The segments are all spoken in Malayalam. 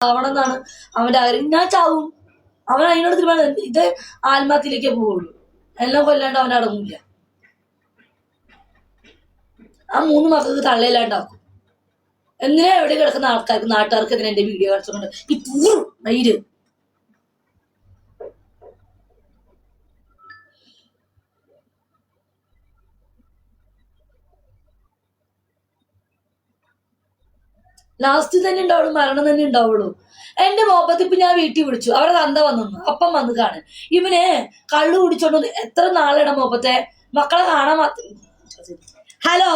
ആവണം എന്നാണ് അവന്റെ ആഗ്രഹം ഞാൻ ചാവും അവൻ അതിനോട് തീരുമാനം ഇത് ആത്മഹത്യയിലേക്കേ പോവുള്ളൂ എല്ലാം കൊല്ലാണ്ട് അവൻ അടങ്ങില്ല ആ മൂന്ന് മക്കൾക്ക് തള്ളയില്ലാണ്ടാക്കും. എന്തിനാ എവിടെ കിടക്കുന്ന ആൾക്കാർക്ക് നാട്ടുകാർക്ക് ഇതിനെ എന്റെ വീഡിയോ കാണിച്ചുകൊണ്ട് ഈ പൂർ മയിൽ. ലാസ്റ്റ് തന്നെ ഉണ്ടാവുള്ളൂ മരണം തന്നെ ഉണ്ടാവുള്ളൂ. എന്റെ മോപ്പത്ത് ഇപ്പൊ ഞാൻ വീട്ടിൽ വിളിച്ചു. അവരെ തന്ത വന്നു. അപ്പം വന്ന് കാണാൻ. ഇവന് കള്ളു കുടിച്ചോണ്ട് എത്ര നാളാണ് മോപ്പത്തെ? മക്കളെ കാണാൻ ഹലോ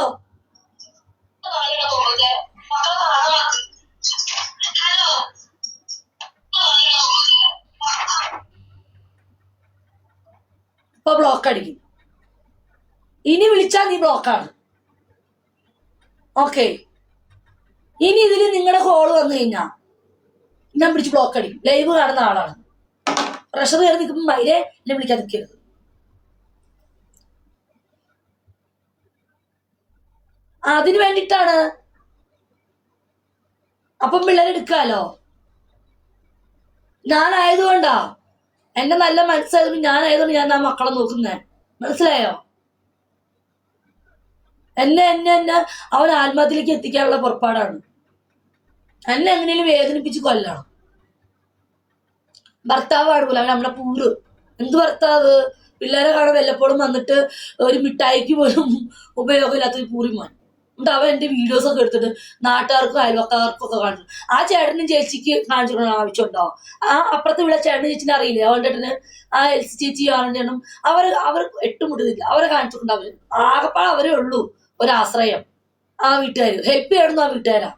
ഇപ്പൊ ബ്ലോക്ക് അടിക്കും. ഇനി വിളിച്ചാൽ നീ ബ്ലോക്കാണ് ഓക്കെ ഇനി ഇതിൽ നിങ്ങളുടെ കോൾ വന്നു കഴിഞ്ഞാ ഞാൻ പിടിച്ച് ബ്ലോക്ക് അടിക്കും. ലൈവ് കാണുന്ന ആളാണ്. പ്രഷർ കയറി നിൽക്കുമ്പോൾ മൈരെ എന്നെ വിളിക്കാൻ നിൽക്കരുത് അതിന് വേണ്ടിട്ടാണ് അപ്പം പിള്ളേരെ എടുക്കാലോ? ഞാനായതുകൊണ്ടാ. എന്റെ നല്ല മനസ്സായതുകൊണ്ട് ഞാനായതുകൊണ്ട് ഞാൻ ആ മക്കളെ നോക്കുന്നേ. മനസ്സിലായോ? എന്നെ എന്നെ എന്നെ അവൻ ആത്മഹത്യയിലേക്ക് എത്തിക്കാനുള്ള പുറപ്പാടാണ്. എന്നെ എങ്ങനെയും വേദനിപ്പിച്ച് കൊല്ലണം ഭർത്താവ് പാടുപോലെ അവൻ നമ്മുടെ പൂറ്. എന്ത് ഭർത്താവ്? പിള്ളേരെ കാണാൻ വല്ലപ്പോഴും വന്നിട്ട് ഒരു മിഠായിക്ക് പോലും ഉപയോഗമില്ലാത്ത ഒരു പൂറിമാൻ എന്നിട്ട് അവൻ എന്റെ വീഡിയോസ് ഒക്കെ എടുത്തിട്ട് നാട്ടുകാർക്കും അയൽവക്കാർക്കും ഒക്കെ കാണിച്ചു. ആ ചേട്ടനും ചേച്ചിക്ക് കാണിച്ചു കൊടുക്കണ ആവശ്യമുണ്ടോ ആ അപ്പുറത്ത് വിള ചേട്ടനും ചേച്ചിനെ അറിയില്ലേ? അവന്റെ ചേട്ടന് ആ എൽസി ചേച്ചി ആണെന്നും അവർ അവർ എട്ടുമുട്ടുന്നില്ല അവരെ കാണിച്ചു കൊടുക്കണ്ട ആകപ്പാടെ അവരേ ഉള്ളൂ ഒരാശ്രയം. ആ വീട്ടുകാർ ഹെൽപ്പ് ചെയ്യണമെന്ന് ആ വീട്ടുകാരാ.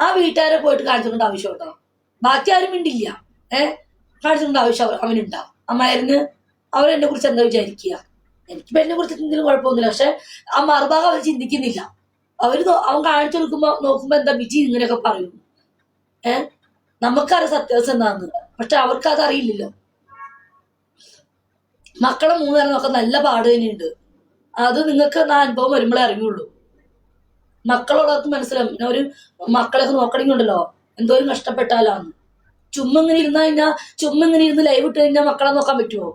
ആ വീട്ടുകാരെ പോയിട്ട് കാണിച്ചുകൊണ്ട് ആവശ്യം ഉണ്ടാവും ബാക്കി ആരും മിണ്ടില്ല. ഏ? കാണിച്ചുകൊണ്ട് ആവശ്യം അവ- അവനുണ്ടാവും. അമ്മായിരുന്നു അവരെന്നെ കുറിച്ച് എന്താ വിചാരിക്കുക? എനിക്ക് എന്നെ കുറിച്ച് എന്തെങ്കിലും കുഴപ്പമൊന്നുമില്ല. പക്ഷെ ആ മറുഭാഗം അവർ ചിന്തിക്കുന്നില്ല. അവർ അവൻ കാണിച്ചു കൊടുക്കുമ്പോ നോക്കുമ്പോ എന്താ ബിജി ഇങ്ങനെയൊക്കെ പറയും. ഏ? നമുക്കറിയാം സത്യാവസ്ഥ എന്താന്ന് പക്ഷെ അവർക്ക് അതറിയില്ലല്ലോ മക്കളെ മൂന്നേരം നോക്കാൻ നല്ല പാട് തന്നെയുണ്ട്. അത് നിങ്ങൾക്ക് ആ അനുഭവം വരുമ്പോഴേ അറിയുള്ളൂ. മക്കളുള്ളവർക്ക് മനസ്സിലാവും. പിന്നെ ഒരു മക്കളെയൊക്കെ നോക്കണമെങ്കിലുണ്ടല്ലോ എന്തോരം കഷ്ടപ്പെട്ടാലാന്ന് ചുമ്മാ ഇങ്ങനെ ഇരുന്ന് കഴിഞ്ഞാൽ ചുമ്മാ ഇങ്ങനെ ഇരുന്ന് ലൈവ് ഇട്ട് കഴിഞ്ഞാൽ മക്കളെ നോക്കാൻ പറ്റുമോ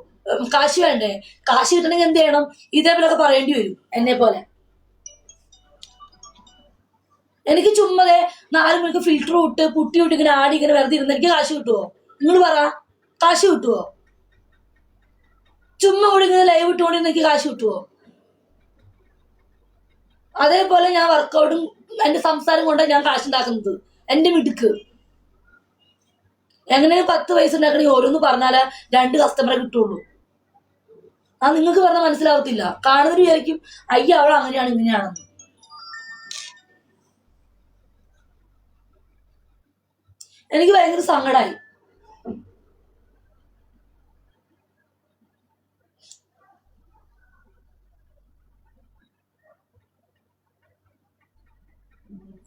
കാശി വേണ്ടേ? കാശ് കിട്ടണമെങ്കിൽ എന്ത് ചെയ്യണം? ഇതേപോലൊക്കെ പറയേണ്ടി വരും എന്നെ പോലെ എനിക്ക് ചുമ്മാതെ നാല് മണിക്ക് ഫിൽറ്റർ ഇട്ട് പുട്ടി വിട്ട് ഇങ്ങനെ ആടി ഇങ്ങനെ വെറുതെ ഇരുന്ന് എനിക്ക് കാശ് കിട്ടുമോ നിങ്ങൾ പറ കാശ് കിട്ടുമോ ചുമ്മാ ഇവിടെ ഇങ്ങനെ ലൈവ് ഇട്ടുകൊണ്ട് എനിക്ക് കാശ് കിട്ടുമോ അതേപോലെ ഞാൻ വർക്കൗട്ടും എന്റെ സംസാരം കൊണ്ടാണ് ഞാൻ കാശുണ്ടാക്കുന്നത് എന്റെ മിടുക്ക്. എങ്ങനെ പത്ത് പൈസ ഉണ്ടാക്കണേ ഓരോന്ന് പറഞ്ഞാലേ രണ്ട് കസ്റ്റമറെ കിട്ടുള്ളൂ. ആ നിങ്ങൾക്ക് പറഞ്ഞാൽ മനസ്സിലാവത്തില്ല. കാണുന്നവര് വിചാരിക്കും അയ്യ അവൾ അങ്ങനെയാണ് ഇങ്ങനെയാണെന്ന്. എനിക്ക് ഭയങ്കര സങ്കടമായി